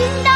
신다.